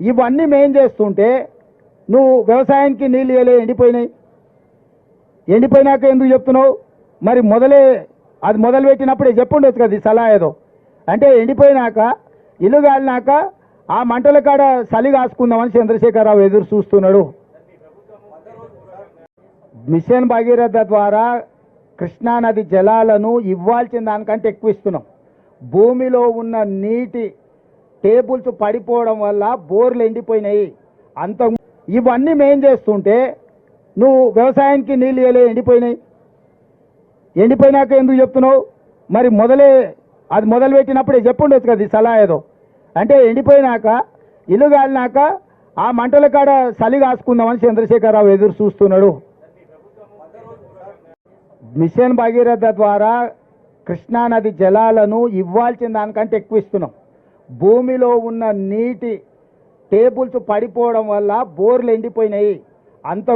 ఇవన్నీ మేం చేస్తుంటే నువ్వు వ్యవసాయానికి నీళ్ళు ఇవ్వలే ఎండిపోయినాయి. ఎండిపోయినాక ఎందుకు చెప్తున్నావు? మరి మొదలే అది మొదలు పెట్టినప్పుడే చెప్పుండొచ్చు కదా ఈ సలహా ఏదో. అంటే ఎండిపోయినాక ఇల్లు కాలినాక ఆ మంటల కాడ చలి కాసుకుందామని చంద్రశేఖరరావు ఎదురు చూస్తున్నాడు. మిషన్ భగీరథ ద్వారా కృష్ణానది జలాలను ఇవ్వాల్సిన దానికంటే ఎక్కువ ఇస్తున్నాం. భూమిలో ఉన్న నీటి టేబుల్స్ పడిపోవడం వల్ల బోర్లు ఎండిపోయినాయి. అంత ఇవన్నీ మేం చేస్తుంటే నువ్వు వ్యవసాయానికి నీళ్ళు వేయలే ఎండిపోయినాయి. ఎండిపోయినాక ఎందుకు చెప్తున్నావు? మరి మొదలే అది మొదలు పెట్టినప్పుడే చెప్పుండొచ్చు కదా ఈ సలహా ఏదో. అంటే ఎండిపోయినాక ఇల్లు కాలినాక ఆ మంటల కాడ చలి కాసుకుందామని చంద్రశేఖరరావు ఎదురు చూస్తున్నాడు. మిషన్ భగీరథ ద్వారా కృష్ణానది జలాలను ఇవ్వాల్సిన దానికంటే ఎక్కువ ఇస్తున్నాం. భూమిలో ఉన్న నీటి టేబుల్స్ పడిపోవడం వల్ల బోర్లు ఎండిపోయినాయి. అంత